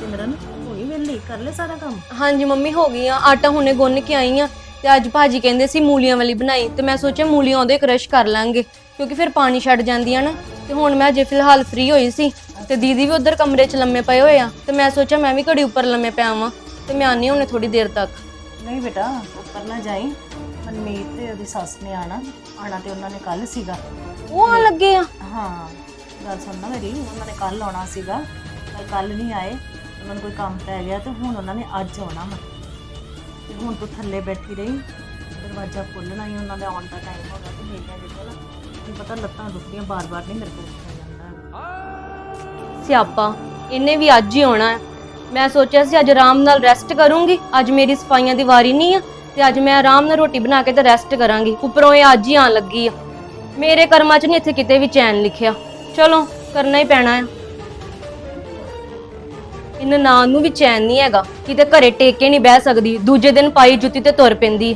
ਸਿਮਰਨ ਹੋਈ ਵੇਲੀ ਕਰ ਲੈ ਸਾਰਾ ਕੰਮ? ਹਾਂਜੀ ਮੰਮੀ ਹੋ ਗਈ ਆ। ਆਟਾ ਹੁਣੇ ਗੁੰਨ ਕੇ ਆਈ ਆ ਤੇ ਅੱਜ ਭਾਜੀ ਕਹਿੰਦੇ ਸੀ ਮੂਲੀਆਂ ਵਾਲੀ ਬਣਾਈ। ਤੇ ਮੈਂ ਸੋਚਿਆ ਮੂਲੀਆਂ ਉਹਦੇ ਕ੍ਰਸ਼ ਕਰ ਲਾਂਗੇ ਕਿਉਂਕਿ ਫਿਰ ਪਾਣੀ ਛੱਡ ਜਾਂਦੀਆਂ ਨਾ। ਤੇ ਹੁਣ ਮੈਂ ਅਜੇ ਫਿਲਹਾਲ ਫ੍ਰੀ ਹੋਈ ਸੀ। ਤੇ ਦੀਦੀ ਵੀ ਉਧਰ ਕਮਰੇ 'ਚ ਲੰਮੇ ਪਏ ਹੋਏ ਆ। ਤੇ ਮੈਂ ਸੋਚਿਆ ਮੈਂ ਵੀ ਘੜੀ ਉੱਪਰ ਲੰਮੇ ਪਿਆ ਵਾਂ ਤੇ ਮੈਂ ਆਨੀ ਹੁਣੇ ਥੋੜੀ ਦੇਰ ਤੱਕ। ਨਹੀਂ ਬੇਟਾ ਉੱਪਰ ਨਾ ਜਾਈ। ਮਨਮੀਤ ਤੇ ਉਹਦੀ ਸੱਸ ਨੇ ਆਣਾ। ਆਣਾ ਤੇ ਉਹਨਾਂ ਨੇ ਕੱਲ ਸੀਗਾ। ਉਹ ਆ ਲੱਗੇ ਆ। ਹਾਂ ਗੱਲ ਸੁਣ ਨਾ ਮੇਰੀ। ਉਹਨਾਂ ਨੇ ਕੱਲ ਆਉਣਾ ਸੀਗਾ। ਪਰ ਕੱਲ ਨਹੀਂ ਆਏ। ਉਹਨਾਂ ਨੂੰ ਕੋਈ ਕੰਮ ਪੈ ਗਿਆ ਤੇ ਹੁਣ ਉਹਨਾਂ ਨੇ ਅੱਜ ਆਉਣਾ ਵਾ। ਤੇ ਹੁਣ ਤੂੰ ਥੱਲੇ ਬੈਠੀ ਰਹੀ, ਦਰਵਾਜ਼ਾ ਖੋਲ੍ਹਣਾ ਹੀ ਉਹਨਾਂ ਦਾ ਆਉਣ ਦਾ ਟਾਈਮ ਹੋ ਗਿਆ ਤੇ ਮੇਰੀਆਂ ਜਿਹੜੀਆਂ ਨਾ, ਤੈਨੂੰ ਪਤਾ ਲੱਤਾਂ ਦੁਖਦੀਆਂ, ਬਾਰ-ਬਾਰ ਨਹੀਂ ਮੇਰੇ ਕੋਲ ਉੱਠਿਆ ਜਾਂਦਾ। ਸਿਆਪਾ, ਇਹਨੇ ਵੀ ਅੱਜ ਹੀ ਆਉਣਾ ਹੈ। ਮੈਂ ਸੋਚਿਆ ਸੀ ਅੱਜ ਆਰਾਮ ਨਾਲ ਰੈਸਟ ਕਰੂੰਗੀ, ਅੱਜ ਮੇਰੀ ਸਫਾਈਆਂ ਦੀ ਵਾਰੀ ਨਹੀਂ ਆ, ਤੇ ਅੱਜ ਮੈਂ ਆਰਾਮ ਨਾਲ ਰੋਟੀ ਬਣਾ ਕੇ ਤੇ ਰੈਸਟ ਕਰਾਂਗੀ। ਉੱਪਰੋਂ ਇਹ ਅੱਜ ਹੀ ਆਣ ਲੱਗੀ ਆ। ਮੇਰੇ ਕਰਮਾਂ 'ਚ ਨਹੀਂ ਇੱਥੇ ਕਿਤੇ ਵੀ ਚੈਨ ਲਿਖਿਆ। ਚਲੋ, ਕਰਨਾ ਹੀ ਪੈਣਾ ਆ। ਇਹਨਾਂ ਨਾਂ ਨੂੰ ਵੀ ਚੈਨ ਨਹੀਂ ਹੈਗਾ। ਕਿਤੇ ਘਰੇ ਟੇਕੇ ਨਹੀਂ ਬਹਿ ਸਕਦੀ। ਦੂਜੇ ਦਿਨ ਪਾਈ ਜੁੱਤੀ ਤੇ ਤੁਰ ਪੈਂਦੀ।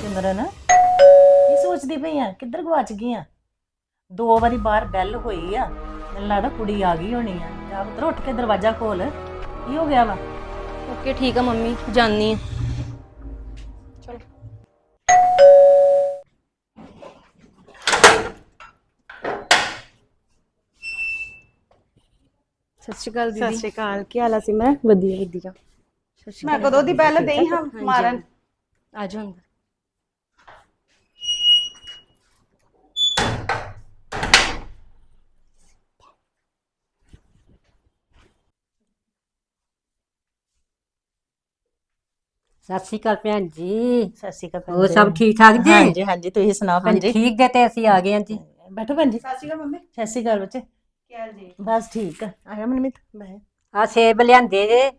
ਸਿਮਰਨ ਕੀ ਸੋਚਦੀ ਪਈ ਆ? ਕਿੱਧਰ ਗਵਾਚ ਗਈ ਆ? ਦੋ ਵਾਰੀ ਬਾਹਰ ਬੈਲ ਹੋਈ ਆ। ਮੈਨੂੰ ਲੱਗਦਾ ਕੁੜੀ ਆ ਗਈ ਹੋਣੀ ਆ। ਜਾ ਪੁੱਤਰ ਉੱਠ ਕੇ ਦਰਵਾਜ਼ਾ ਖੋਲ। ਕੀ ਹੋ ਗਿਆ ਵਾ? ਓਕੇ ਠੀਕ ਆ ਮੰਮੀ ਜਾਨੀ ਆ। ਸਤਿ ਸ਼੍ਰੀ ਅਕਾਲ ਸਤਿ ਦੀਦੀ। ਸ਼੍ਰੀ ਅਕਾਲ ਕੀ ਹਾਲ ਆ ਸਿਮਰਨ ਵਧੀਆ ਵਧੀਆ। ਸਤਿ ਸ਼੍ਰੀ ਮੈਂ ਕਦੋਂ ਦੀ ਬੈਲ ਦੇਈ ਹਾਂ ਮਾਰਨ? ਆ ਜਾਓ। ਅੰਦਰ ਸਤਿ ਸ਼੍ਰੀ ਅਕਾਲ ਭੈਣ ਜੀ। ਸਤਿ ਸ਼੍ਰੀ ਅਕਾਲ ਭੈਣ ਹੋਰ ਜੀ। ਸਭ ਠੀਕ ਠਾਕ ਜੀ? ਹਾਂਜੀ ਹਾਂਜੀ ਤੁਸੀਂ ਸੁਣਾਓ ਭੈਣ ਹਾਂਜੀ ਜੀ? ਠੀਕ ਜੇ ਤੇ ਅਸੀਂ ਆ ਗਏ ਹਾਂ ਜੀ। ਬੈਠੋ ਭੈਣ ਜੀ। ਸਤਿ ਸ਼੍ਰੀ ਅਕਾਲ ਮੰਮੀ। ਸਤਿ ਸ਼੍ਰੀ ਅਕਾਲ ਬੱਚੇ। ਕੀ ਹਾਲ ਜੀ ਬਸ ਠੀਕ ਆ। ਆਇਆ ਮਨਮੀਤ? ਮੈਂ। ਆ ਸੇਬ ਲਿਆਂਦੇ ਜੇ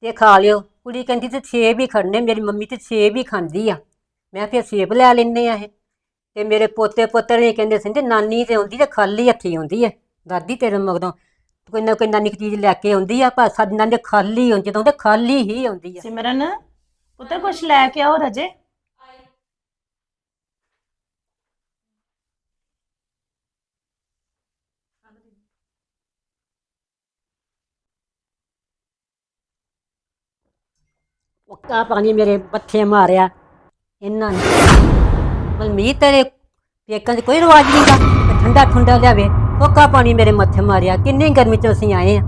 ਤੇ ਖਾ ਲਿਓ। ਕੁੜੀ ਕਹਿੰਦੀ ਤੇ ਸੇਬ ਹੀ ਖੜਨੇ ਮੇਰੀ ਮੰਮੀ ਤੇ ਸੇਬ ਹੀ ਖਾਂਦੀ ਆ। ਮੈਂ ਫਿਰ ਸੇਬ ਲੈ ਲੈਨੇ ਆ ਇਹ। ਤੇ ਮੇਰੇ ਪੋਤੇ ਪੁੱਤਰ ਨੇ ਕਹਿੰਦੇ ਸੀ ਤੇ ਨਾਨੀ ਤੇ ਆਉਂਦੀ ਤੇ ਖਾਲੀ ਹੱਥੀ ਆਉਂਦੀ ਹੈ ਦਾਦੀ ਤੇਰੇ ਮਗਰੋਂ ਕੋਈ ਨਾ ਕੋਈ ਨਾਨੀ ਕੁ ਚੀਜ਼ ਲੈ ਕੇ ਆਉਂਦੀ ਆ ਪਰ ਸਾਡੀ ਨਾਨੀ ਖਾਲੀ ਆਉਂਦੀ ਜਦੋਂ ਤੇ ਖਾਲੀ ਹੀ ਆਉਂਦੀ ਆ। ਸਿਮਰਨ ਪੁੱਤਰ ਕੁਛ ਲੈ ਕੇ ਆਓ ਰਜੇ। ਉੱਕਾ ਪਾਣੀ ਮੇਰੇ ਬੱਥੇ ਮਾਰਿਆ। ਇਹਨਾਂ ਨੇ। ਮਲਮੀਤ ਤੇਰੇ ਪੇਕਾਂ 'ਚ ਕੋਈ ਰਿਵਾਜ ਨਹੀਂ ਦਾ ਠੰਡਾ ਠੰਡਾ ਲਿਆਵੇ। ਉੱਕਾ ਪਾਣੀ ਮੇਰੇ ਮੱਥੇ ਮਾਰਿਆ। ਕਿੰਨੀ ਗਰਮੀ 'ਚ ਅਸੀਂ ਆਏ ਆ।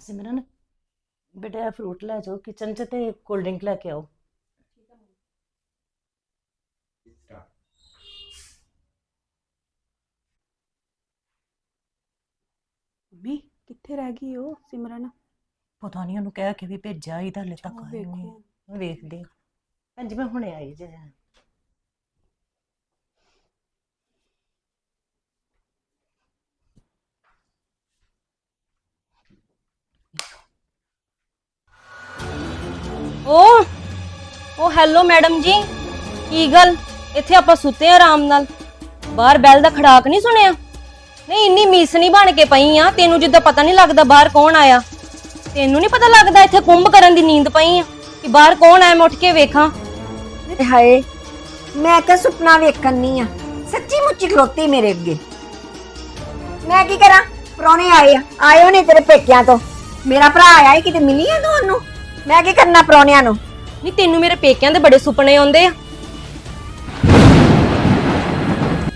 ਸਿਮਰਨ ਬੇਟਾ ਫਰੂਟ ਲੈ ਜਾਓ। ਕਿਚਨ 'ਚ ਤੇ ਕੋਲਡ ਡਰਿੰਕ ਲੈ ਕੇ ਆਓ। ਮੰਮੀ ਕਿੱਥੇ ਰਹਿ ਗਈ ਉਹ ਸਿਮਰਨ? ਪਤਾ ਨਹੀਂ ਉਹਨੂੰ ਕਹਿ ਕੇ ਵੀ ਭੇਜਿਆ ਹੀ ਤਾਂ ਹਲੇ ਤੱਕ ਆਈ ਵੇਖੋ। ਨਹੀਂ ਵੇਖਦੇ ਭੈਣ ਜੀ ਮੈਂ ਹੁਣੇ ਆਈ ਜੇ। ਓ ਓ ਹੈਲੋ ਮੈਡਮ ਜੀ ਕੀ ਗੱਲ? ਇੱਥੇ ਆਪਾਂ ਸੁੱਤੇ ਆ ਆਰਾਮ ਨਾਲ। ਬਾਹਰ ਬੈਲ ਦਾ ਖੜਾਕ ਨਹੀਂ ਸੁਣਿਆ? ਨਹੀਂ ਇੰਨੀ ਮੀਸ ਨਹੀਂ ਬਣ ਕੇ ਪਈ ਆ। ਤੈਨੂੰ ਜਿੱਦਾਂ ਪਤਾ ਨਹੀਂ ਲੱਗਦਾ ਬਾਹਰ ਕੌਣ ਆਇਆ। ਤੈਨੂੰ ਨਹੀਂ ਪਤਾ ਲੱਗਦਾ ਇੱਥੇ ਕੁੰਭ ਕਰਨ ਦੀ ਨੀਂਦ ਪਈ ਆ ਕਿ ਬਾਹਰ ਕੌਣ ਆਇਆ ਮੈਂ ਉੱਠ ਕੇ ਵੇਖਾਂ? ਹਾਏ ਮੈਂ ਕਿ ਸੁਪਨਾ ਵੇਖਣੀ ਆ। ਸੱਚੀ ਮੁੱਚੀ ਖਲੋਤੀ ਮੇਰੇ ਅੱਗੇ। ਮੈਂ ਕੀ ਕਰਾਂ? ਪ੍ਰਾਹੁਣੇ ਆਏ ਆ। ਆਏ ਹੋਣੇ ਤੇਰੇ ਪੇਕਿਆਂ ਤੋਂ। ਮੇਰਾ ਭਰਾ ਆਇਆ ਹੀ ਕਿਤੇ ਮਿਲੀ ਆ ਤੁਹਾਨੂੰ? ਮੈਂ ਕੀ ਕਰਨਾ ਪ੍ਰਾਹੁਣਿਆਂ ਨੂੰ? ਨਹੀਂ ਤੈਨੂੰ ਮੇਰੇ ਪੇਕਿਆਂ ਦੇ ਬੜੇ ਸੁਪਨੇ ਆਉਂਦੇ ਆ।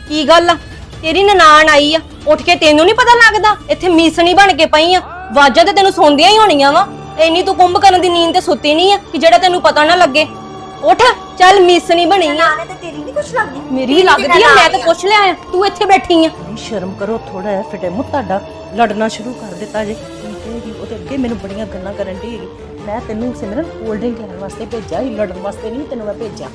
ਕੀ ਗੱਲ ਆ? ਤੇਰੀ ਨਨਾਣ ਆਈ ਆ। ਉੱਠ ਕੇ ਤੈਨੂੰ ਨਹੀਂ ਪਤਾ ਲੱਗਦਾ? ਇੱਥੇ ਮੀਸਣੀ ਬਣ ਕੇ ਪਈ ਆ। ਵਾਜਾਂ ਤੇ ਤੈਨੂੰ ਸੌਂਦੀਆਂ ਹੀ ਹੋਣੀਆਂ ਵਾ। ਇੰਨੀ ਤੂੰ ਕੁੰਭ ਕਰਨ ਦੀ ਨੀਂਦ ਤੇ ਸੁੱਤੀ ਨਹੀਂ ਆ ਕਿ ਜਿਹੜਾ ਤੈਨੂੰ ਪਤਾ ਨਾ ਲੱਗੇ। ਉੱਠ ਚੱਲ ਮੀਸਣੀ ਬਣੀ ਆ। ਨਾਲੇ ਤੇ ਤੇਰੀ ਨਹੀਂ ਕੁਛ ਲੱਗਦੀ। ਮੇਰੀ ਵੀ ਲੱਗਦੀ ਆ ਮੈਂ ਤਾਂ ਪੁੱਛ ਲਿਆ ਆ। ਤੂੰ ਇੱਥੇ ਬੈਠੀ ਆ। ਨਹੀਂ ਸ਼ਰਮ ਕਰੋ ਥੋੜਾ ਜਿਹਾ ਫਿਟੇ ਮੂੰਹ ਤੁਹਾਡਾ ਲੜਨਾ ਸ਼ੁਰੂ ਕਰ ਦਿੱਤਾ ਜੇ। ਕੀ ਕਹੇਗੀ ਉਹ ਤੇ ਅੱਗੇ ਮੈਨੂੰ ਬੜੀਆਂ ਗੱਲਾਂ ਕਰਨ ਦੀ ਮੈਂ ਤੈਨੂੰ ਸਿਮਰਨ ਕੋਲਡ ਡਰਿੰਕ ਲੈਣ ਵਾਸਤੇ ਭੇਜਿਆ ਹੀ ਲੜਨ ਵਾਸਤੇ ਨਹੀਂ ਤੈਨੂੰ ਮੈਂ ਭੇਜਿਆ।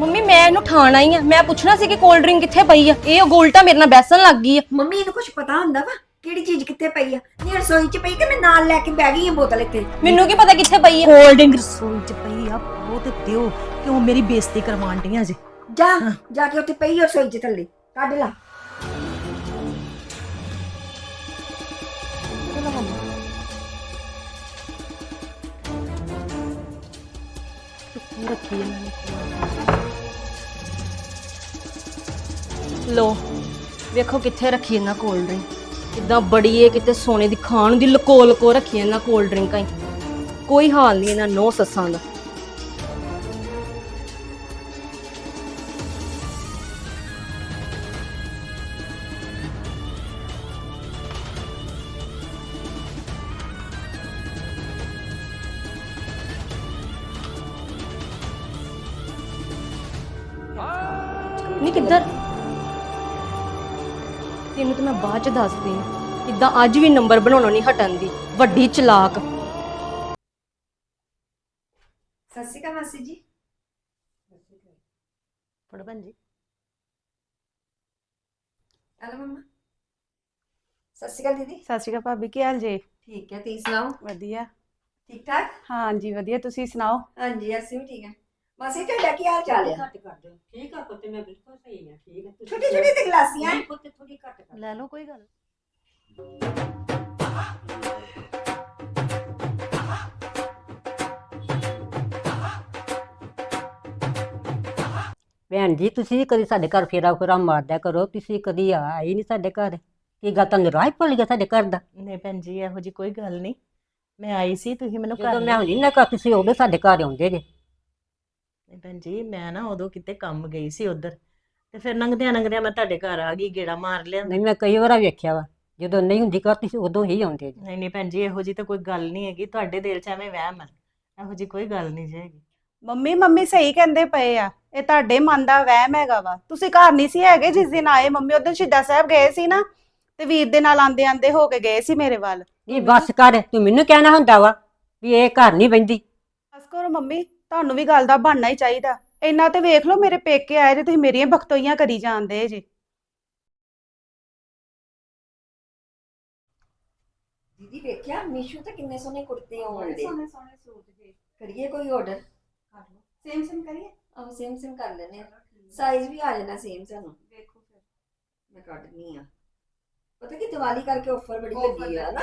ਮੰਮੀ ਮੈਂ ਇਹਨੂੰ ਠਾਣ ਆਈ ਆ। ਮੈਂ ਪੁੱਛਣਾ ਸੀ ਕਿ ਕੋਲਡ ਡਰਿੰਕ ਕਿੱਥੇ ਪਈ ਆ? ਇਹ ਗੋਲਟਾ ਮੇਰੇ ਨਾਲ ਬੈਸਣ ਲੱਗ ਗਈ ਆ। ਮੰਮੀ ਨੂੰ ਕੁਛ ਪਤਾ ਹੁੰਦਾ ਵਾ? ਕਿਹੜੀ ਚੀਜ਼ ਕਿੱਥੇ ਪਈ ਆ? ਨਹੀਂ ਰਸੋਈ 'ਚ ਪਈ ਕਿ ਮੈਂ ਨਾਲ ਲੈ ਕੇ ਬਹਿ ਗਈ ਆ ਬੋਤਲ ਇੱਥੇ? ਮੈਨੂੰ ਕੀ ਪਤਾ ਕਿੱਥੇ ਪਈ ਆ? ਕੋਲਡ ਡਰਿੰਕ ਰਸੋਈ ਚ ਪਈ ਆ ਉਹ ਤੇ ਦਿਓ ਕਿਉਂ ਮੇਰੀ ਬੇਇੱਜ਼ਤੀ ਕਰਵਾਉਣ ਡੀਆਂ ਜੇ? ਜਾ ਜਾ ਕੇ ਉੱਥੇ ਪਈ ਆ ਰਸੋਈ 'ਚ ਥੱਲੇ ਕੱਢ ਲਾ। ਕਿੱਥੇ ਰੱਖੀ ਇਹਨਾਂ ਨੇ ਲੋ ਵੇਖੋ ਕਿੱਥੇ ਰੱਖੀ ਇਹਨਾਂ ਕੋਲਡ ਡਰਿੰਕ। ਕਿਦਾਂ ਬੜੀ ਏ ਕਿਤੇ ਸੋਨੇ ਦੀ ਖਾਣ ਦੀ ਲਕੋ ਲਕੋ ਰੱਖੀ ਇਹਨਾਂ ਕੋਲਡ ਡਰਿੰਕਾਂ ਹੀ। ਕੋਈ ਹਾਲ ਨਹੀਂ ਇਹਨਾਂ ਨੋ ਸੱਸਾਂ ਦਾ। ਨਹੀਂ ਕਿੱਧਰ? ਤੈਨੂੰ ਤਾਂ ਮੈਂ ਬਾਅਦ ਚ ਦੱਸਦੀ ਹਾਂ। ਕਿੱਦਾਂ ਅੱਜ ਵੀ ਨੰਬਰ ਬਣਾਉਣੋਂ ਨਹੀਂ ਹਟਣ ਦੀ ਵੱਡੀ ਚਲਾਕ। ਸਤਿ ਸ਼੍ਰੀ ਅਕਾਲ ਮਾਸੀ ਜੀ। ਫੜ ਭੈਣ ਜੀ। ਹਲੋ ਮੰਮਾ। ਸਤਿ ਸ਼੍ਰੀ ਅਕਾਲ ਦੀਦੀ। ਸਤਿ ਸ਼੍ਰੀ ਅਕਾਲ ਭਾਬੀ ਕੀ ਹਾਲ ਜੇ? ਠੀਕ ਹੈ ਤੁਸੀਂ ਸੁਣਾਓ? ਵਧੀਆ। ਠੀਕ ਠਾਕ? ਹਾਂਜੀ ਵਧੀਆ। ਤੁਸੀਂ ਸੁਣਾਓ? ਹਾਂਜੀ ਅਸੀਂ ਵੀ ਠੀਕ ਹੈ। ਮਾਸੀ ਤੁਹਾਡਾ ਕੀ ਹਾਲ ਚਾਲ ਹੈ ਘੱਟ ਕਰ ਦਿਓ। ਠੀਕ ਆ ਪੁੱਤ ਮੈਂ ਬਿਲਕੁਲ ਸਹੀ ਆ ਠੀਕ ਆ। ਤੁਸੀਂ- ਛੋਟੀ ਛੋਟੀ ਤੇ ਗਲਾਸੀਆਂ। ਨਹੀਂ ਪੁੱਤ ਥੋੜੀ ਘੱਟ ਕਰ ਲੈ ਲਓ ਕੋਈ ਗੱਲ ਭੈਣ ਜੀ ਤੁਸੀਂ ਕਦੀ ਸਾਡੇ ਘਰ ਫੇਰਾ ਫੇਰਾ ਮਾਰਦਿਆ ਕਰੋ ਤੁਸੀਂ ਕਦੀ ਆਏ ਨਹੀਂ ਸਾਡੇ ਘਰ। ਕੀ ਗੱਲ ਤੁਹਾਨੂੰ ਰਾਹ ਹੀ ਭੁੱਲ ਗਿਆ ਸਾਡੇ ਘਰ ਦਾ? ਨਹੀਂ ਭੈਣ ਜੀ ਇਹੋ ਜੀ ਕੋਈ ਗੱਲ ਨਹੀਂ ਮੈਂ ਆਈ ਸੀ ਤੁਸੀਂ ਮੈਨੂੰ ਜਦੋਂ ਘਰ ਮੈਂ ਹੁੰਦੀ ਨਾ ਘਰ ਤੁਸੀਂ ਉਦੋਂ ਸਾਡੇ ਘਰ ਆਉਂਦੇ ਜੇ। ਨਹੀਂ ਭੈਣ ਜੀ ਮੈਂ ਨਾ ਉਦੋਂ ਕਿਤੇ ਕੰਮ ਗਈ ਸੀ ਉਧਰ ਤੇ ਫਿਰ ਲੰਘਦਿਆਂ ਲੰਘਦਿਆਂ ਮੈਂ ਤੁਹਾਡੇ ਘਰ ਆ ਗਈ ਗੇੜਾ ਮਾਰ ਲਿਆ ਨਹੀਂ ਮੈਂ ਕਈ ਵਾਰ ਵੇਖਿਆ ਵਾ ਜਦੋਂ ਨਹੀਂ ਹੁੰਦੀ ਘਰ ਤੁਸੀਂ ਉਦੋਂ ਹੀ ਆਉਂਦੇ ਜੇ। ਨਹੀਂ ਨਹੀਂ ਭੈਣ ਜੀ ਇਹੋ ਜੀ ਤਾਂ ਕੋਈ ਗੱਲ ਨਹੀਂ ਹੈਗੀ ਤੁਹਾਡੇ ਦਿਲ 'ਚ ਐਵੇਂ ਵਹਿਮ ਹੈ ਇਹੋ ਜੀ ਕੋਈ ਗੱਲ ਨਹੀਂ ਜੀ ਹੈਗੀ। ਮੰਮੀ ਮੰਮੀ ਸਹੀ ਕਹਿੰਦੇ ਪਏ ਆ ਇਹ ਤੁਹਾਡੇ ਮਨ ਦਾ ਵਹਿਮ ਹੈਗਾ ਵਾ ਤੁਸੀਂ ਘਰ ਨਹੀਂ ਸੀ ਹੈਗੇ ਜਿਸ ਦਿਨ ਆਏ ਮੰਮੀ ਉਦੋਂ ਸ਼ਹੀਦਾਂ ਸਾਹਿਬ ਗਏ ਸੀ ਨਾ ਤੇ ਵੀਰ ਦੇ ਨਾਲ ਆਂਦੇ ਆਂਦੇ ਹੋ ਕੇ ਗਏ ਸੀ ਮੇਰੇ ਵੱਲ। ਇਹ ਬਸ ਕਰ ਤੂੰ ਮੈਨੂੰ ਕਹਿਣਾ ਹੁੰਦਾ ਵਾ ਵੀ ਇਹ ਘਰ ਨਹੀਂ ਬੈਂਦੀ ਬਸ ਕਰੋ ਮੰਮੀ ਤੁਹਾਨੂੰ ਵੀ ਗੱਲ ਦਾ ਬਣਨਾ ਹੀ ਚਾਹੀਦਾ। ਇੰਨਾ ਤੇ ਵੇਖ ਲਓ ਮੇਰੇ ਪੇਕੇ ਆਏ ਜੇ ਤੁਸੀਂ ਮੇਰੀਆਂ ਬਖਤੋਈਆਂ ਕਰੀ ਜਾਂਦੇ ਜੀ। ਦੀਦੀ ਵੇਖਿਆ ਮੀਸ਼ੂ ਤੇ ਕਿੰਨੇ ਸੋਹਣੇ ਕੁੜਤੇ ਆਉਣ ਦੇ ਸੋਹਣੇ ਸੂਟ ਜੀ। ਕਰੀਏ ਕੋਈ ਆਰਡਰ ਕਰ ਲਓ। ਸੇਮ ਸੇਮ ਕਰੀਏ? ਆਹ ਸੇਮ ਸੇਮ ਕਰ ਲੈਨੇ ਸਾਈਜ਼ ਵੀ ਆ ਜਾਣਾ ਸੇਮ ਸਾਨੂੰ। ਦੇਖੋ ਫਿਰ। ਮੈਂ ਕੱਢਨੀ ਆ। ਪਤਾ ਕਿ ਦੀਵਾਲੀ ਕਰਕੇ ਆਫਰ ਬੜੀ ਲੱਗੀ ਆ ਨਾ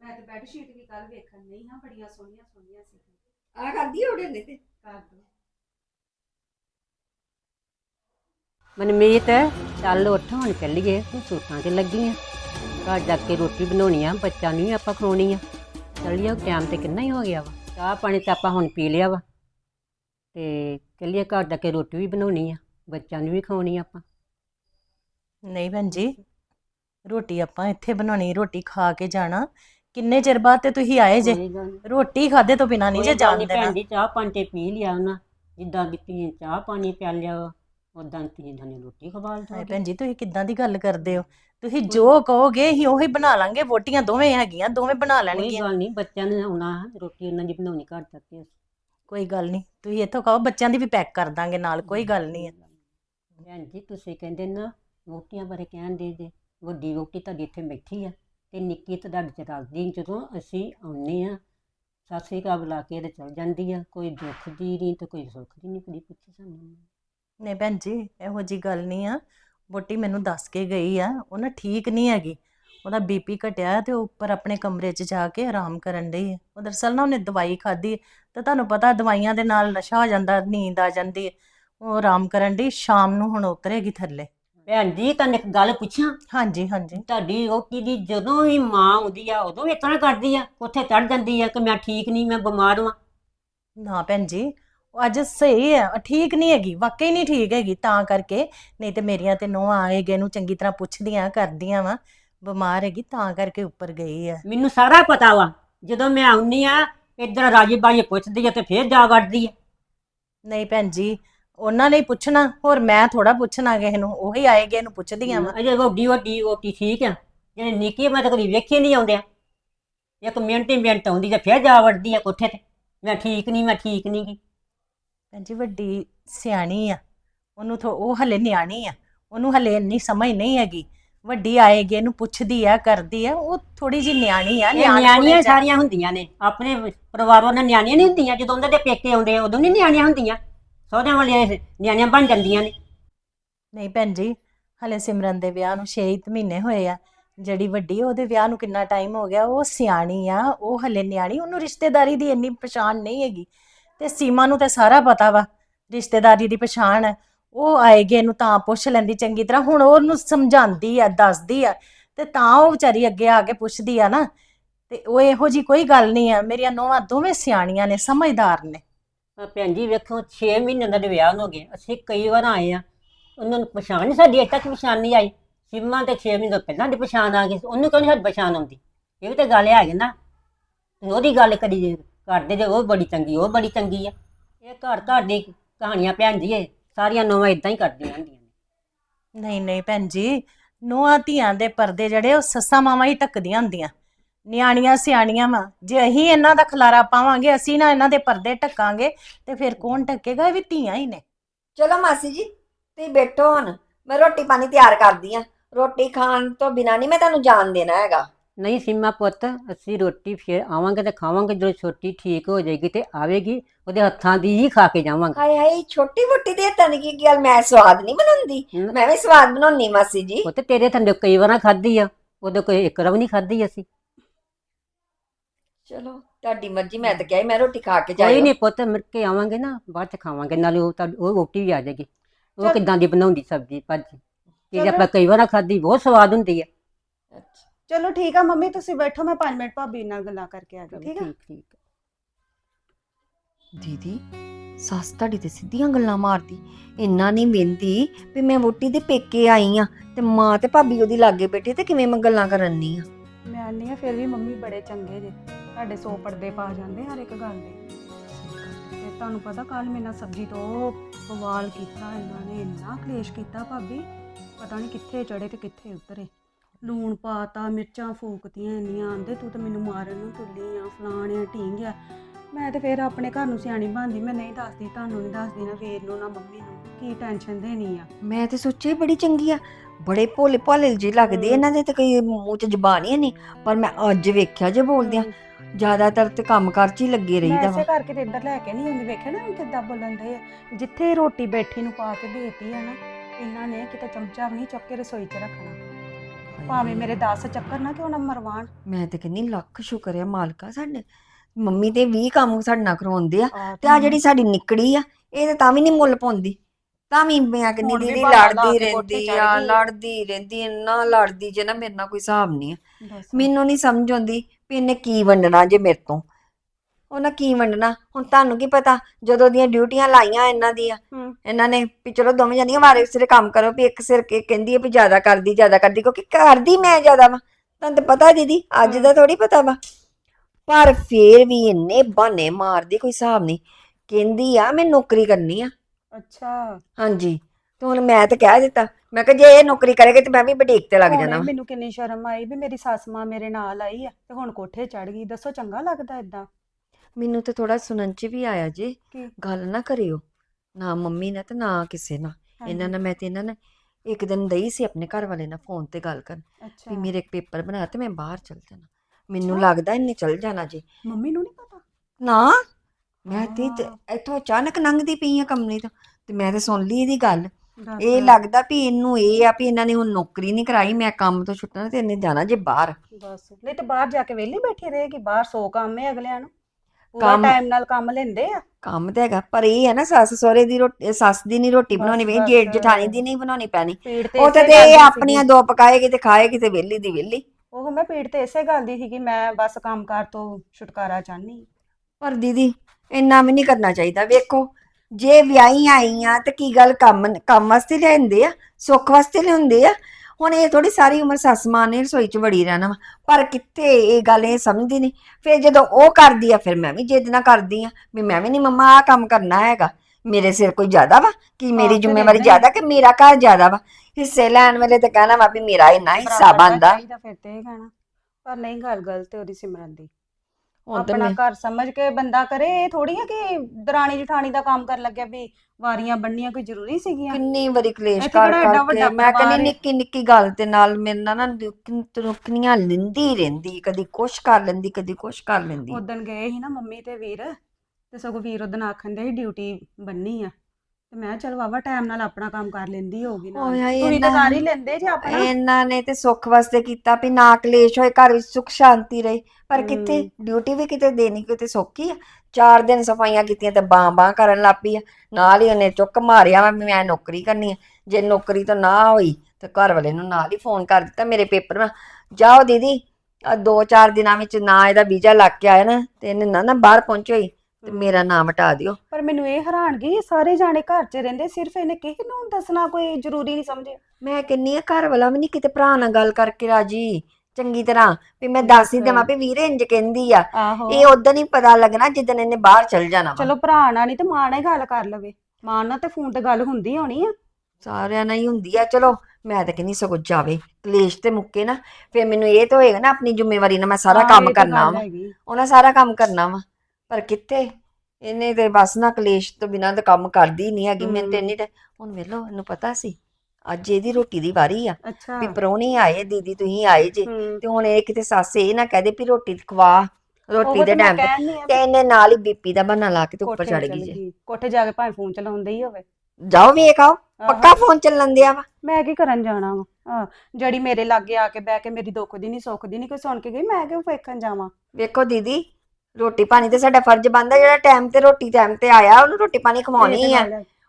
ਮੈਂ ਤੇ ਬੈੱਡ ਸ਼ੀਟ ਵੀ ਕੱਲ ਵੇਖਣ ਨਹੀਂ ਹਾਂ ਬੜੀਆਂ ਸੋਹਣੀਆਂ ਸੋਹਣੀਆਂ ਸੀ। ਆ ਕਰਦੀ ਆਰਡਰ ਨਹੀਂ ਤੇ? ਕਰ ਦੋ। ਮਨਮੀਤ ਚੱਲ ਉੱਠ ਹੁਣ ਚੱਲੀਏ। ਤੂੰ ਸੂਟਾਂ ਤੇ ਲੱਗੀ ਆ। ਘਰ ਜਾ ਕੇ ਰੋਟੀ ਬਣਾਉਣੀ ਆ ਬੱਚਾ ਨੂੰ ਵੀ ਆਪਾਂ ਖਵਾਉਣੀ ਆ। ਚੱਲੀਏ ਟਾਈਮ ਤੇ ਕਿੰਨਾ ਹੀ ਹੋ ਗਿਆ ਵਾ। ਚਾਹ ਪਾਣੀ ਤਾਂ ਆਪਾਂ ਹੁਣ ਪੀ ਲਿਆ ਵਾ। ਤੇ ਚੱਲੀਏ ਘਰ ਜਾ ਕੇ ਰੋਟੀ ਵੀ ਬਣਾਉਣੀ ਆ। ਬੱਚਿਆਂ ਨੂੰ ਵੀ ਖਵਾਉਣੀ ਆ ਆਪਾਂ। ਨਹੀਂ ਭੈਣ ਜੀ ਰੋਟੀ ਆਪਾਂ ਇੱਥੇ ਬਣਾਉਣੀ ਰੋਟੀ ਖਾ ਕੇ ਜਾਣਾ। ਕਿੰਨੇ ਚਿਰ ਬਾਅਦ ਤੇ ਤੁਸੀਂ ਆਏ ਜੇ? ਕੋਈ ਗੱਲ ਨੀ। ਰੋਟੀ ਖਾਦੇ ਤੋਂ ਬਿਨਾ ਨਹੀਂ ਜੇ ਕੋਈ ਗੱਲ ਜਾਣ ਨੀ ਦੇਣਾ। ਭੈਣ ਜੀ ਚਾਹ ਪਾਣੀ ਤੇ ਪੀ ਲਿਆ ਉਹਨਾਂ। ਜਿੱਦਾਂ ਦੀ ਧੀ ਚਾਹ ਪਾਣੀ ਪਿਆ ਲਿਆ ਉਦਾਂ ਧੀ ਨੇ ਰੋਟੀ ਖਵਾ ਹਾਏ ਲਈ ਭੈਣ ਜੀ ਤੁਸੀਂ ਕਿੱਦਾਂ ਦੀ ਗੱਲ ਕਰਦੇ ਹੋ? ਤੁਸੀਂ ਜੋ ਕਹੋਗੇ ਅਸੀਂ ਉਹੀ ਬਣਾ ਲਾਂਗੇ ਵੋਟੀਆਂ ਦੋਵੇਂ ਹੈਗੀਆਂ ਦੋਵੇਂ ਬਣਾ ਕੋਈ ਲੈਣਗੀਆਂ। ਗੱਲ ਨਹੀਂ ਬੱਚਿਆਂ ਨੇ ਆਉਣਾ ਰੋਟੀ ਉਹਨਾਂ ਦੀ ਬਣਾਉਣੀ ਘਰ ਤੱਕ ਕੇ। ਕੋਈ ਗੱਲ ਨਹੀਂ ਤੁਸੀਂ ਇੱਥੋਂ ਕਹੋ ਬੱਚਿਆਂ ਦੀ ਵੀ ਪੈਕ ਕਰ ਦਾਂਗੇ ਨਾਲ ਕੋਈ ਗੱਲ ਨਹੀਂ ਹੈ ਭੈਣ ਜੀ ਤੁਸੀਂ ਕਹਿੰਦੇ ਨਾ ਰੋਟੀਆਂ ਬਾਰੇ ਕਹਿਣ ਦੇ ਜੇ ਵੱਡੀ ਰੋਟੀ ਤੁਹਾਡੀ ਇੱਥੇ ਬੈਠੀ ਆ। ਤੇ ਨਿੱਕੀ ਤਾਂ ਤੁਹਾਡੇ ਚ ਰੱਖਦੀ ਜਦੋਂ ਅਸੀਂ ਆਉਂਦੇ ਆ ਸਤਿ ਸ੍ਰੀ ਅਕਾਲ ਬੁਲਾ ਕੇ ਤੇ ਚਲ ਜਾਂਦੀ ਆ ਕੋਈ ਦੁੱਖ ਦੀ ਨਹੀਂ ਤੇ ਕੋਈ ਸੁੱਖ ਦੀ ਨਹੀਂ ਕੁੜੀ ਪੁੱਛੀ ਸਾਨੂੰ। ਨਹੀਂ ਭੈਣ ਜੀ, ਇਹੋ ਜੀ ਗੱਲ ਨਹੀਂ ਆ। ਬੋਟੀ ਮੈਨੂੰ ਦੱਸ ਕੇ ਗਈ ਆ, ਉਹ ਨਾ ਠੀਕ ਨਹੀਂ ਹੈਗੀ। ਉਹਦਾ ਬੀਪੀ ਘਟਿਆ ਤੇ ਉਹ ਉੱਪਰ ਆਪਣੇ ਕਮਰੇ 'ਚ ਜਾ ਕੇ ਆਰਾਮ ਕਰਨ ਡਈ ਹੈ ਉਹ ਦਰਸਲ ਨਾ ਉਹਨੇ ਦਵਾਈ ਖਾਧੀ ਤੇ ਤੁਹਾਨੂੰ ਪਤਾ ਦਵਾਈਆਂ ਦੇ ਨਾਲ ਨਸ਼ਾ ਹੋ ਜਾਂਦਾ, ਨੀਂਦ ਆ ਜਾਂਦੀ ਹੈ ਉਹ ਆਰਾਮ ਕਰਨ ਡਈ, ਸ਼ਾਮ ਨੂੰ ਹੁਣ ਉਤਰੇਗੀ ਥੱਲੇ। ਭੈਣ ਜੀ ਤੁਹਾਨੂੰ ਇੱਕ ਗੱਲ ਪੁੱਛਾਂ? ਹਾਂਜੀ ਹਾਂਜੀ। ਤੁਹਾਡੀ ਰੋਟੀ ਦੀ ਜਦੋਂ ਵੀ ਮਾਂ ਆਉਂਦੀ ਆ ਉਦੋਂ ਤਰ੍ਹਾਂ ਕਰਦੀ ਆ? ਉੱਥੇ ਚੜ ਜਾਂਦੀ ਆ ਕਿ ਮੈਂ ਠੀਕ ਨਹੀਂ ਮੈਂ ਬਿਮਾਰ ਹਾਂ ਨਾ ਭੈਣ ਜੀ ਉਹ ਅੱਜ ਸਹੀ ਹੈ ਉਹ ਠੀਕ ਨਹੀਂ ਹੈਗੀ ਵਾਕਈ ਨਹੀਂ ਠੀਕ ਹੈਗੀ ਤਾਂ ਕਰਕੇ। ਨਹੀਂ ਤੇ ਮੇਰੀਆਂ ਤੇ ਨੋਹਾਂ ਆਏਗੇ ਨੂੰ ਚੰਗੀ ਤਰ੍ਹਾਂ ਪੁੱਛਦੀਆਂ ਕਰਦੀਆਂ ਵਾ ਬਿਮਾਰ ਹੈਗੀ ਤਾਂ ਕਰਕੇ ਉੱਪਰ ਗਈ ਹੈ ਮੈਨੂੰ ਸਾਰਾ ਪਤਾ ਵਾ ਜਦੋਂ ਮੈਂ ਆਉਣੀ ਆ ਇੱਧਰ ਰਾਜੀ ਬਾਜੀ ਪੁੱਛਦੀ ਆ ਤੇ ਫੇਰ ਜਾ ਵੜਦੀ ਆ। ਨਹੀਂ ਭੈਣ ਜੀ ਉਹਨਾਂ ਨੇ ਹੀ ਪੁੱਛਣਾ ਹੋਰ ਮੈਂ ਥੋੜਾ ਪੁੱਛਣਾ ਕਿਸੇ ਨੂੰ ਉਹੀ ਆਏਗੇ ਇਹਨੂੰ ਪੁੱਛਦੀਆਂ ਵਾ। ਅਜੇ ਵੱਡੀ ਵੱਡੀ ਰੋਟੀ ਠੀਕ ਆ ਜਿਹੜੇ ਨਿੱਕੀ ਮੈਂ ਤਾਂ ਕਦੀ ਵੇਖੀ ਨਹੀਂ ਆਉਂਦਿਆ। ਇੱਕ ਮਿੰਟ ਹੀ ਮਿੰਟ ਆਉਂਦੀ ਤੇ ਫੇਰ ਜਾ ਵੜਦੀ ਆ ਕੋਠੇ ਤੇ। ਮੈਂ ਠੀਕ ਨਹੀਂ ਮੈਂ ਠੀਕ ਨਹੀਂ ਗੀ। ਭੈਣ ਜੀ ਵੱਡੀ ਸਿਆਣੀ ਆ। ਉਹਨੂੰ ਥੋ ਉਹ ਹਲੇ ਨਿਆਣੀ ਆ। ਉਹਨੂੰ ਹਲੇ ਇੰਨੀ ਸਮਝ ਨਹੀਂ ਹੈਗੀ। ਵੱਡੀ ਆਏਗੀ ਇਹਨੂੰ ਪੁੱਛਦੀ ਆ ਕਰਦੀ ਆ ਉਹ ਥੋੜੀ ਜੀ ਨਿਆਣੀ ਆ ਇਹ ਨਿਆਣੇ ਨਿਆਣੀਆਂ ਜਾ- ਸਾਰੀਆਂ ਹੁੰਦੀਆਂ ਨੇ। ਆਪਣੇ ਪਰਿਵਾਰਾਂ ਨਾਲ ਨਿਆਣੀਆਂ ਨਹੀਂ ਹੁੰਦੀਆਂ ਜਦੋਂ ਉਹਨਾਂ ਦੇ ਪੇਕੇ ਆਉਂਦੇ ਆ ਉਦੋਂ ਨਹੀਂ ਨਿਆਣੀਆਂ ਹੁੰਦੀਆਂ। ਸਹੁਰਿਆਂ ਵਾਲੀਆਂ ਨਿਆਣੀਆਂ ਬਣ ਜਾਂਦੀਆਂ ਨੇ। ਨਹੀਂ ਭੈਣ ਜੀ, ਹਲੇ ਸਿਮਰਨ ਦੇ ਵਿਆਹ ਨੂੰ 6 ਮਹੀਨੇ ਹੋਏ ਆ। ਜਿਹੜੀ ਵੱਡੀ ਉਹਦੇ ਵਿਆਹ ਨੂੰ ਕਿੰਨਾ ਟਾਈਮ ਹੋ ਗਿਆ, ਉਹ ਸਿਆਣੀ ਆ। ਉਹ ਹਲੇ ਨਿਆਣੀ, ਉਹਨੂੰ ਰਿਸ਼ਤੇਦਾਰੀ ਦੀ ਇੰਨੀ ਪਛਾਣ ਨਹੀਂ ਹੈਗੀ। ਤੇ ਸੀਮਾ ਨੂੰ ਤਾਂ ਸਾਰਾ ਪਤਾ ਵਾ, ਰਿਸ਼ਤੇਦਾਰੀ ਦੀ ਪਛਾਣ। ਹੈ ਉਹ ਆਏਗੇ, ਇਹਨੂੰ ਤਾਂ ਪੁੱਛ ਲੈਂਦੀ ਚੰਗੀ ਤਰ੍ਹਾਂ। ਹੁਣ ਉਹਨੂੰ ਸਮਝਾਉਂਦੀ ਆ, ਦੱਸਦੀ ਆ, ਤੇ ਤਾਂ ਉਹ ਵਿਚਾਰੀ ਅੱਗੇ ਆ ਕੇ ਪੁੱਛਦੀ ਆ ਨਾ। ਤੇ ਉਹ ਇਹੋ ਜੀ ਕੋਈ ਗੱਲ ਨਹੀਂ ਆ। ਮੇਰੀਆਂ ਨੋਵਾਂ ਦੋਵੇਂ ਸਿਆਣੀਆਂ ਨੇ, ਸਮਝਦਾਰ ਨੇ। ਆ ਭੈਣ ਜੀ ਵੇਖੋ 6 ਮਹੀਨੇ ਦਾ ਤੇ ਵਿਆਹ ਨੂੰ ਹੋ ਗਏ ਅਸੀਂ ਕਈ ਵਾਰ ਆਏ ਆ, ਉਹਨਾਂ ਨੂੰ ਪਛਾਣ ਨਹੀਂ ਸਾਡੀ, ਅਜੇ ਤੱਕ ਪਛਾਣ ਨਹੀਂ ਆਈ। ਸਿੰਮਾ ਤੇ 6 ਮਹੀਨੇ ਤੋਂ ਪਹਿਲਾਂ ਦੀ ਪਛਾਣ ਆ ਗਈ, ਉਹਨੂੰ ਕਿਉਂ ਨਹੀਂ ਸਾਡੀ ਪਛਾਣ ਆਉਂਦੀ? ਇਹ ਵੀ ਤਾਂ ਗੱਲ ਹੈਗੀ ਨਾ। ਤੁਸੀਂ ਉਹਦੀ ਗੱਲ ਕਰੀ ਜੇ, ਕਰਦੇ ਜੇ, ਉਹ ਬੜੀ ਚੰਗੀ, ਉਹ ਬੜੀ ਚੰਗੀ ਆ। ਇਹ ਘਰ ਘਰ ਦੀ ਕਹਾਣੀਆਂ ਭੈਣ ਜੀ, ਇਹ ਸਾਰੀਆਂ ਨੋਵਾਂ ਇਦਾਂ ਹੀ ਕਰਦੀਆਂ ਹੁੰਦੀਆਂ ਨੇ। ਨਹੀਂ ਨਹੀਂ ਭੈਣ ਜੀ, ਨੋਹਾਂ ਧੀਆਂ ਦੇ ਪਰਦੇ ਜਿਹੜੇ, ਉਹ ਸੱਸਾਂ ਮਾਵਾਂ ਹੀ ਟੱਕਦੀਆਂ ਹੁੰਦੀਆਂ। ਨਿਆਣੀਆਂ ਸਿਆਣੀਆਂ ਵਾ। ਜੇ ਅਸੀਂ ਇਹਨਾਂ ਦਾ ਖਲਾਰਾ ਪਾਵਾਂਗੇ ਅਸੀਂ ਨਾ ਇਹਨਾਂ ਦੇ ਪਰਦੇ ਟੱਕਾਂਗੇ ਤੇ ਫਿਰ ਕੌਣ ਟੱਕੇਗਾ ਇਹ ਵੀ ਧੀਆਂ ਹੀ ਨੇ। ਚਲੋ ਮਾਸੀ ਜੀ ਤੁਸੀਂ ਬੈਠੋ ਹੁਣ। ਮੈਂ ਰੋਟੀ ਪਾਣੀ ਤਿਆਰ ਕਰਦੀ ਆ। ਰੋਟੀ ਖਾਣ ਤੋਂ ਬਿਨਾ ਨਹੀਂ ਮੈਂ ਤੁਹਾਨੂੰ ਜਾਣ ਦੇਣਾ ਹੈਗਾ। ਨਹੀਂ ਸਿੰਮਾ ਪੁੱਤ ਅਸੀਂ ਰੋਟੀ ਫੇਰ ਆਵਾਂਗੇ ਤੇ ਖਾਵਾਂਗੇ। ਜਦੋਂ ਛੋਟੀ ਠੀਕ ਹੋ ਜਾਏਗੀ ਤੇ ਆਵੇਗੀ ਉਹਦੇ ਹੱਥਾਂ ਦੀ ਹੀ ਖਾ ਕੇ ਜਾਵਾਂਗੇ। ਹਾਏ ਹਾਏ ਛੋਟੀ ਮੋਟੀ ਦੇ ਤਾਂ ਕੀ ਗੱਲ ਮੈਂ ਸਵਾਦ ਨਹੀਂ ਬਣਾਉਂਦੀ। ਹਮ। ਮੈਂ ਵੀ ਸਵਾਦ ਬਣਾਉਣੀ ਮਾਸੀ ਜੀ। ਉਹ ਤੇ ਤੇਰੇ ਥੰਦੇ ਕਈ ਵਾਰਾਂ ਖਾਧੀ ਆ ਉਹਦੇ ਕੋਈ ਇੱਕ ਰਵ ਨਹੀਂ ਖਾਧੀ ਅਸੀਂ। ਚਲੋ ਤੁਹਾਡੀ ਮਰਜ਼ੀ ਮੈਂ ਤਾਂ ਕਿਹਾ ਸੀ ਮੈਂ ਰੋਟੀ ਖਾ ਕੇ ਕੋਈ ਜਾਈ ਨਹੀਂ ਪੁੱਤ ਮਿਲ ਕੇ ਆਵਾਂਗੇ ਨਾ ਬਾਅਦ ਚ ਖਾਵਾਂਗੇ ਨਾਲੇ ਉਹ ਤਾਂ ਉਹ ਰੋਟੀ ਵੀ ਆ ਜਾਏਗੀ। ਉਹ ਚੱਲ। ਕਿਦਾਂ ਦੀ ਬਣਾਉਂਦੀ ਸਬਜ਼ੀ ਭਾਜੀ? ਇਹ ਚਲੋ। ਆਪਾਂ ਕਈ ਵਾਰਾਂ ਖਾਧੀ ਬਹੁਤ ਸਵਾਦ ਹੁੰਦੀ ਆ। ਚਲੋ ਠੀਕ ਆ ਮੰਮੀ ਤੁਸੀਂ ਬੈਠੋ ਮੈਂ 5 ਮਿੰਟ ਭਾਬੀ ਨਾਲ ਗੱਲਾਂ ਕਰਕੇ ਆ ਗਈ ਠੀਕ ਆ? ਠੀਕ ਠੀਕ। ਦੀਦੀ ਸੱਸ ਤੁਹਾਡੀ ਤੇ ਸਿੱਧੀਆਂ ਗੱਲਾਂ ਮਾਰਦੀ। ਇੰਨਾ ਨਹੀਂ ਵੇਂਦੀ ਵੀ ਮੈਂ ਵੋਟੀ ਦੇ ਪੇਕੇ ਆਈ ਆ ਤੇ ਮਾਂ ਤੇ ਭਾਬੀ ਉਹਦੀ ਲਾਗੇ ਬੈਠੀ ਤੇ ਕਿਵੇਂ ਮੈਂ ਗੱਲਾਂ ਕਰਨੀ ਆ? ਮੈਂ ਨਹੀਂ ਆ ਫਿਰ ਵੀ ਮੰਮੀ ਬੜੇ ਚੰਗੇ ਜੇ। ਤੁਹਾਡੇ ਸੌ ਪਰਦੇ ਪਾ ਜਾਂਦੇ ਹਰ ਇੱਕ ਗੱਲ ਦੇ। ਤੇ ਤੁਹਾਨੂੰ ਪਤਾ ਕੱਲ ਮੇਰੇ ਨਾਲ ਸਬਜ਼ੀ ਤੋਂ ਬਵਾਲ ਕੀਤਾ, ਇਹਨਾਂ ਨੇ ਇੰਨਾ ਕਲੇਸ਼ ਕੀਤਾ ਭਾਬੀ, ਪਤਾ ਨਹੀਂ ਕਿੱਥੇ ਚੜੇ ਤੇ ਕਿੱਥੇ ਉਤਰੇ। ਲੂਣ ਪਾਤਾ, ਮਿਰਚਾਂ ਫੂਕਤੀਆਂ ਇੰਨੀਆਂ, ਆਂਦੇ ਤੂੰ ਤਾਂ ਮੈਨੂੰ ਮਾਰਨ ਨੂੰ ਤੁੱਲੀ ਆ, ਫਲਾਣਿਆ, ਢੀਂਗਿਆ। ਮੈਂ ਤੇ ਫਿਰ ਆਪਣੇ ਘਰ ਨੂੰ ਸਿਆਣੀ ਬਣਦੀ ਮੈਂ ਨਹੀਂ ਦੱਸਦੀ ਤੁਹਾਨੂੰ ਨਹੀਂ ਦੱਸਦੀ ਨਾ ਵੀਰ ਨੂੰ ਨਾ ਮੰਮੀ ਨੂੰ ਕੀ ਟੈਨਸ਼ਨ ਦੇਣੀ ਆ। ਮੈਂ ਤੇ ਸੋਚਿਆ ਬੜੀ ਚੰਗੀ ਆ ਬੜੇ ਭੋਲੇ ਭਾਲੇ ਜੀ ਲੱਗਦੇ ਇਹਨਾਂ ਦੇ ਤੇ ਕੋਈ ਮੂੰਹ ਚ ਜ਼ਬਾਨ ਹੀ ਨਹੀਂ ਪਰ ਮੈਂ ਅੱਜ ਵੇਖਿਆ ਜੇ ਬੋਲਦਿਆਂ ਜ਼ਿਆਦਾਤਰ ਤੇ ਕੰਮਕਾਰ ਚ ਹੀ ਲੱਗੇ ਮੈਂ ਰਹੀਦਾ ਇਸੇ ਵਾ। ਕਰਕੇ ਤੇ ਇੱਧਰ ਲੈ ਕੇ ਨਹੀਂ ਹੁੰਦੀ ਵੇਖਿਆ ਨਾ ਕਿੱਦਾਂ ਬੋਲਣ ਦੇ ਆ। ਜਿੱਥੇ ਰੋਟੀ ਬੈਠੀ ਨੂੰ ਪਾ ਕੇ ਦੇਤੀ ਆ ਨਾ ਇਹਨਾਂ ਨੇ ਕਿਤੇ ਚਮਚਾ ਵੀ ਨਹੀਂ ਚੁੱਕ ਕੇ ਰਸੋਈ 'ਚ ਰੱਖਣਾ। ਭਾਵੇਂ ਮੇਰੇ 10 ਚੱਕਰ ਨਾ ਕਿਉਂ ਨਾ ਮਰਵਾਣ ਮੈਂ ਤੇ ਕਹਿੰਨੀ ਲੱਖ ਸ਼ੁਕਰ ਆ ਮਾਲਕਾ ਸਾਡੇ। ਮੰਮੀ ਤੇ 20 ਕੰਮ ਸਾਡੇ ਨਾਲ ਕਰਾਉਂਦੇ ਆ ਤੇ ਆ ਜਿਹੜੀ ਸਾਡੀ ਨਿਕੜੀ ਆ ਇਹ ਤੇ ਤਾਂ ਵੀ ਨਹੀਂ ਮੁੱਲ ਪਾਉਂਦੀ ਤਾਂ ਵੀ ਮੈਂ ਕਹਿੰਦੀ ਹੁਣ ਵੀ ਦੀਦੀ ਬਹਾਨਾ ਲਾ ਲੜਦੀ ਕੇ ਕੋਠੇ ਰਹਿੰਦੀ ਚੜ੍ਹ ਆ ਗਈ। ਲੜਦੀ ਰਹਿੰਦੀ ਇੰਨਾ ਲੜਦੀ ਜੇ ਨਾ ਮੇਰੇ ਨਾਲ ਕੋਈ ਹਿਸਾਬ ਨਹੀਂ ਆ। ਮੈਨੂੰ ਨਹੀਂ ਸਮਝ ਆਉਂਦੀ ਵੀ ਇਹਨੇ ਕੀ ਵੰਡਣਾ ਜੇ ਮੇਰੇ ਤੋਂ ਉਹਨਾਂ ਕੀ ਵੰਡਣਾ ਹੁਣ ਤੁਹਾਨੂੰ ਕੀ ਪਤਾ ਜਦੋਂ ਦੀਆਂ ਡਿਊਟੀਆਂ ਲਾਈਆਂ ਇਹਨਾਂ ਦੀਆਂ ਹੂੰ। ਇਹਨਾਂ ਨੇ ਵੀ ਚਲੋ ਦੋਵੇਂ ਜਣੀਆਂ ਵਾਰੇ ਸਿਰੇ ਕੰਮ ਕਰੋ ਵੀ ਇੱਕ ਸਿਰ ਕੇ ਕਹਿੰਦੀ ਹੈ ਵੀ ਜ਼ਿਆਦਾ ਕਰਦੀ ਜ਼ਿਆਦਾ ਕਰਦੀ ਕਿਉਂਕਿ ਕਰਦੀ ਮੈਂ ਜ਼ਿਆਦਾ ਵਾ ਤੁਹਾਨੂੰ ਤਾਂ ਪਤਾ ਦੀਦੀ ਅੱਜ। ਦਾ ਥੋੜੀ ਪਤਾ ਵਾ ਪਰ ਫੇਰ ਵੀ ਇੰਨੇ ਬਹਾਨੇ ਮਾਰਦੀ ਕੋਈ ਹਿਸਾਬ ਨਹੀਂ। ਕਹਿੰਦੀ ਆ ਮੈਂ ਨੌਕਰੀ ਕਰਨੀ ਆ। ਅੱਛਾ। ਹਾਂਜੀ। ਤੇ ਹੁਣ ਮੈਂ ਤਾਂ ਕਹਿ ਦਿੱਤਾ। ਮੈਂ ਕਿਹਾ ਜੇ ਇਹ ਨੌਕਰੀ ਕਰੇਗੀ ਤੇ ਮੈਂ ਵੀ ਬੁਟੀਕ ਤੇ ਲੱਗ ਹੁਣੇ ਜਾਣਾ। ਮੈਨੂੰ ਕਿੰਨੀ ਸ਼ਰਮ ਆਈ ਵੀ ਮੇਰੀ ਸੱਸ ਮਾਂ ਮੇਰੇ ਨਾਲ ਆਈ ਆ ਤੇ ਹੁਣ ਕੋਠੇ ਚੜ ਗਈ। ਦੱਸੋ ਚੰਗਾ ਲੱਗਦਾ ਇਦਾਂ ਮੈਨੂੰ ਤੇ ਥੋੜਾ ਸੁਣਨ ਚ ਵੀ ਆਇਆ ਜੇ। ਕੀ? ਗੱਲ ਨਾ ਕਰਿਓ। ਨਾ ਮੰਮੀ ਨਾਲ ਤੇ ਨਾ ਕਿਸੇ ਨਾਲ। ਇਹਨਾਂ ਨਾਲ ਮੈਂ ਤੇ ਇਹਨਾਂ ਨਾਲ ਇੱਕ ਦਿਨ ਦਈ ਸੀ ਆਪਣੇ ਘਰ ਵਾਲੇ ਨਾਲ ਫੋਨ ਤੇ ਗੱਲ ਕਰਨ। ਅੱਛਾ। ਵੀ ਮੇਰੇ ਇੱਕ ਪੇਪਰ ਬਣਾ ਤੇ ਮੈਂ ਬਾਹਰ ਚਲ ਜਾਣਾ। ਮੈਨੂੰ ਲੱਗਦਾ ਇਹਨੇ ਚਲ ਜਾਣਾ ਜੀ। ਮੰਮੀ ਨੂੰ ਨਹੀਂ ਪਤਾ? ਨਾ। ਮੈਂ ਤੇ। ਇੱਥੋਂ ਅਚਾਨਕ ਲੰਘਦੀ ਪਈ ਆ ਕਮਰੇ ਤੋਂ ਤੇ ਮੈਂ ਤੇ ਸੁਣ ਲਈ ਇਹਦੀ ਗੱਲ। ਇਹ ਲੱਗਦਾ ਵੀ ਇਹਨੂੰ ਇਹ ਆ ਵੀ ਇਹਨਾਂ ਨੇ ਹੁਣ ਨੌਕਰੀ ਨਹੀਂ ਕਰਾਈ ਮੈਂ ਕੰਮ ਤੋਂ ਛੁੱਟਣਾ ਤੇ ਇਹਨੇ ਜਾਣਾ ਜੇ ਬਾਹਰ। ਬਸ ਨਹੀਂ ਤੇ ਬਾਹਰ ਜਾ ਕੇ ਵਿਹਲੀ ਬੈਠੀ ਰਹੇਗੀ ਬਾਹਰ ਸੌ ਕੰਮ ਹੈ ਅਗਲਿਆਂ ਨੂੰ। ਪੂਰਾ ਟਾਈਮ ਨਾਲ ਕੰਮ ਲੈਂਦੇ ਆ। ਕੰਮ ਤੇ ਹੈਗਾ ਪਰ ਇਹ ਹੈ ਨਾ ਸੱਸ ਸਹੁਰੇ ਦੀ ਰੋਟੀ ਸੱਸ ਦੀ ਨਹੀਂ ਰੋਟੀ ਬਣਾਉਣੀ ਬਸ। ਜੇਠ ਜਠਾਣੀ ਦੀ ਨਹੀਂ ਬਣਾਉਣੀ ਪੈਣੀ। ਉਹ ਤੇ। ਆਪਣੀਆਂ ਦੋ ਪਕਾਏਗੀ ਤੇ ਖਾਏਗੀ ਤੇ ਵਿਹਲੀ ਦੀ ਵਿਹਲੀ। ਉਹ ਮੈਂ ਪੀੜ ਤੇ ਇਸੇ ਗੱਲ ਦੀ ਸੀ ਕਿ ਮੈਂ ਬਸ ਕੰਮਕਾਰ ਤੋਂ ਛੁਟਕਾਰਾ ਚਾਹਨੀ ਪਰ ਦੀਦੀ, ਇੰਨਾ ਵੀ ਨਹੀਂ ਕਰਨਾ ਚਾਹੀਦਾ। ਵੇਖੋ, ਜੇ ਵਿਆਹੀ ਆਈ ਆ, ਤੇ ਕੀ ਗੱਲ ਕੰਮ ਕੰਮ ਵਾਸਤੇ ਲਿਆਂਦੇ ਆ? ਸੁੱਖ ਵਾਸਤੇ ਲਿਆਉਂਦੇ ਆ? ਹੁਣ ਇਹ ਥੋੜੀ ਸਾਰੀ ਉਮਰ ਸੱਸ ਮਾਂ ਨੇ ਰਸੋਈ 'ਚ ਵੜੀ ਰਹਿਣਾ ਵਾ। ਪਰ ਕਿੱਥੇ ਇਹ ਗੱਲ ਇਹ ਸਮਝਦੀ ਨਹੀਂ ਫਿਰ ਜਦੋਂ ਉਹ ਕਰਦੀ ਆ, ਫਿਰ ਮੈਂ ਵੀ ਜਿੱਦ ਨਾਲ ਕਰਦੀ ਆ ਵੀ ਮੈਂ ਵੀ ਨਹੀਂ ਮੰਮਾ ਆ ਕੰਮ ਕਰਨਾ ਹੈਗਾ। ਮੇਰੇ ਸਿਰ ਕੋਈ ਜ਼ਿਆਦਾ ਵਾ? ਕਿ ਮੇਰੀ ਤੇ ਜ਼ਿੰਮੇਵਾਰੀ ਹੀ। ਜ਼ਿਆਦਾ ਕਿ ਮੇਰਾ ਘਰ ਜ਼ਿਆਦਾ ਵਾ? ਹਿੱਸੇ ਲੈਣ ਵੇਲੇ ਤੇ ਕਹਿਣਾ ਵਾ ਵੀ ਮੇਰਾ ਇੰਨਾ ਹਿੱਸਾ ਬਰਾਬਰ ਦਾ ਬਣਦਾ। ਚਾਹੀਦਾ ਫਿਰ ਤੇ ਇਹ ਕਹਿਣਾ। ਪਰ ਨਹੀਂ ਗੱਲ ਗਲਤ ਹੈ ਉਹਦੀ ਸਿਮਰਨ ਦੀ। ਹੁਣ ਤੇ ਆਪਣਾ ਮੈਂ ਘਰ ਸਮਝ ਕੇ ਬੰਦਾ ਕਰੇ ਇਹ ਥੋੜੀ ਆ ਕਿ ਦਰਾਣੀ ਜਠਾਣੀ ਦਾ ਕੰਮ ਕਰਨ ਲੱਗਿਆ ਵੀ ਵਾਰੀਆਂ ਬੰਨੀਆਂ ਕੋਈ ਜ਼ਰੂਰੀ ਸੀਗੀਆਂ? ਕਿੰਨੀ ਵਾਰੀ ਕਲੇਸ਼ ਇੱਥੇ ਕਰ ਕਿਹੜਾ ਐਡਾ ਕਰਕੇ ਮੈਂ ਕਹਿੰਦੀ ਹੈ। ਨਿੱਕੀ ਨਿੱਕੀ ਗੱਲ ਤੇ ਨਾਲ ਮੇਰੇ ਨਾਲ ਨਾ ਰੁਕਨੀਆਂ ਲਿੰਦੀ ਰਹਿੰਦੀ ਕਦੀ ਕੁਛ ਕਰ ਲੈਂਦੀ ਕਦੀ ਕੁਛ ਕਰ ਲੈਂਦੀ। ਉਦਣ ਗਏ ਸੀ ਨਾ ਮੰਮੀ ਤੇ ਵੀਰ। ਤੇ ਸਗੋਂ ਵੀਰ ਉਦਣ ਆਖਣ ਦੇ ਡਿਊਟੀ ਬੰਨੀ ਆ। ਤੇ ਮੈਂ ਚਲ ਵਾਵਾ ਟਾਈਮ ਨਾਲ ਆਪਣਾ ਕੰਮ ਕਰ ਲੈਂਦੀ ਹੋਗੀ ਨਾ ਓਏ ਹਾਏ, ਤੁਸੀਂ ਤਾਂ ਇਹਨਾਂ ਕਰ ਹੀ ਲੈਂਦੇ ਜੇ ਆਪਣਾ। ਇਹਨਾਂ ਨੇ ਤੇ ਸੁੱਖ ਵਾਸਤੇ ਕੀਤਾ ਵੀ ਨਾ ਕਲੇਸ਼ ਹੋਏ ਘਰ ਵਿੱਚ ਸੁੱਖ ਸ਼ਾਂਤੀ ਰਹੇ। ਪਰ ਕਿੱਥੇ ਹਮ। ਡਿਊਟੀ ਵੀ ਕਿਤੇ ਦੇਣੀ ਕਿਤੇ ਸੌਖੀ ਆ। ਚਾਰ ਦਿਨ ਸਫਾਈਆਂ ਕੀਤੀਆਂ ਤੇ ਬਾਂ ਬਾਂ ਕਰਨ ਲੱਗ ਪਈ ਆ। ਨਾਲ ਹੀ ਉਹਨੇ ਚੁੱਕ ਮਾਰਿਆ ਵਾ ਵੀ ਮੈਂ ਨੌਕਰੀ ਕਰਨੀ ਆ। ਜੇ ਨੌਕਰੀ ਤਾਂ ਨਾ ਹੋਈ ਤੇ ਘਰ ਵਾਲੇ ਨੂੰ ਨਾਲ ਹੀ ਫੋਨ ਕਰ ਦਿੱਤਾ ਮੇਰੇ ਪੇਪਰ ਮੈਂ ਜਾਓ ਦੀਦੀ ਆ ਦੋ ਚਾਰ ਦਿਨਾਂ ਵਿੱਚ ਨਾ ਇਹਦਾ ਵੀਜ਼ਾ ਲੱਗ ਕੇ ਆਇਆ ਨਾ ਤੇ ਇਹਨੇ ਨਾ ਨਾ ਬਾਹਰ ਪਹੁੰਚੋਈ ਤੇ ਮੇਰਾ ਨਾਮ ਹਟਾ ਦਿਓ। ਪਰ ਮੈਨੂੰ ਇਹ ਹੈਰਾਨਗੀ ਸਾਰੇ ਜਾਣੇ ਘਰ 'ਚ ਰਹਿੰਦੇ ਸਿਰਫ ਇਹਨੇ ਕਿਸੇ ਨੂੰ ਦੱਸਣਾ ਕੋਈ ਜ਼ਰੂਰੀ ਨਹੀਂ ਸਮਝਿਆ। ਮੈਂ ਕਹਿੰਨੀ ਆ ਘਰ ਵਾਲਾ ਵੀ ਨਹੀਂ ਕਿਤੇ ਭਰਾ ਨਾਲ ਗੱਲ ਕਰਕੇ ਰਾਜੀ ਚੰਗੀ ਤਰ੍ਹਾਂ। ਵੀ ਮੈਂ ਦੱਸ ਹੀ ਦੇਵਾਂ ਵੀ ਵੀਰੇ ਇੰਜ ਕਹਿੰਦੀ ਆ ਆਹੋ। ਇਹ ਉਦੋਂ ਹੀ ਪਤਾ ਲੱਗਣਾ ਜਿੱਦਣ ਇਹਨੇ ਬਾਹਰ ਚਲ ਜਾਣਾ ਵਾ। ਚਲੋ ਭਰਾ ਨਾਲ ਨਹੀਂ ਤੇ ਮਾਂ ਨਾਲ ਹੀ ਗੱਲ ਕਰ ਲਵੇ। ਮਾਂ ਨਾਲ ਤੇ ਫੋਨ ਤੇ ਗੱਲ ਹੁੰਦੀ ਹੋਣੀ ਆ। ਸਾਰਿਆਂ ਨਾਲ ਹੀ ਹੁੰਦੀ ਆ ਚਲੋ ਮੈਂ ਤਾਂ ਕਹਿੰਦੀ ਸਗੋਂ ਜਾਵੇ। ਕਲੇਸ਼ ਤੇ ਮੁੱਕੇ ਨਾ ਫਿਰ ਮੈਨੂੰ ਇਹ ਤਾਂ ਹੋਏਗਾ ਨਾ ਆਪਣੀ ਜ਼ਿੰਮੇਵਾਰੀ ਨਾਲ ਮੈਂ ਸਾਰਾ ਹਾਂ, ਕੰਮ ਤਾਂ ਕਰਨਾ ਗੱਲ ਵਾ। ਹੈਗੀ। ਉਹਨਾਂ ਸਾਰਾ ਕੰਮ ਕਰਨਾ ਵਾ। ਪਰ ਕਿੱਥੇ? ਇਹਨੇ ਤੇ ਬਸ ਨਾ ਕਲੇਸ਼ ਤੋਂ ਬਿਨਾਂ ਤਾਂ ਕੰਮ ਕਰਦੀ ਨਹੀਂ ਹੈਗੀ ਮੈਨੂੰ ਤੇ। ਇੰਨੀ ਤੇ ਹੁਣ ਵੇਖ ਲਓ ਇਹਨੂੰ ਪਤਾ ਸੀ। ਅੱਜ ਇਹਦੀ ਰੋਟੀ ਦੀ ਵਾਰੀ ਆ। ਅੱਛਾ। ਵੀ ਪਰੋਣੇ ਆਏ ਦੀਦੀ ਤੁਸੀਂ ਆਏ ਜੇ। ਤੇ ਹੁਣ ਇਹ ਕਿਤੇ ਸੱਸ ਇਹ ਨਾ ਕਹਦੇ ਵੀ ਰੋਟੀ ਖਵਾ ਰੋਟੀ ਦੇ ਟਾਈਮ ਤੇ। ਤੇ ਇਹਨੇ ਨਾਲ ਹੀ ਬੀਪੀ ਦਾ ਬਹਾਨਾ ਲਾ ਕੇ ਤੇ ਉੱਪਰ ਚੜ ਗਈ ਜੇ। ਕੋਠੇ ਜਾ ਕੇ ਭਾਵੇਂ ਫੋਨ ਚਲਾਉਂਦੇ ਹੀ ਹੋਵੇ। ਜਾਓ ਵੇਖ ਆਓ। ਪੱਕਾ ਫੋਨ ਚੱਲਣ ਦਿਆ ਵਾ। ਮੈਂ ਕੀ ਕਰਨ ਜਾਣਾ ਵਾ? ਹਾਂ ਜਿਹੜੀ ਮੇਰੇ ਲਾਗੇ ਆ ਕੇ ਬਹਿ ਕੇ ਮੇਰੀ ਦੁੱਖ ਦੀ ਨਹੀਂ ਸੁੱਖ ਦੀ ਨਹੀਂ ਕੋਈ ਸੁਣ ਕੇ ਗਈ? ਮੈਂ ਕਿਉਂ ਵੇਖਣ ਜਾਵਾਂ? ਵੇਖੋ ਦੀਦੀ ਰੋਟੀ ਪਾਣੀ ਤੇ ਸਾਡਾ ਫਰਜ਼ ਬਣਦਾ ਜਿਹੜਾ ਟਾਈਮ ਤੇ ਰੋਟੀ ਟਾਈਮ ਤੇ ਆਇਆ ਉਹਨੂੰ ਰੋਟੀ ਪਾਣੀ ਖਵਾਉਣੀ ਆ।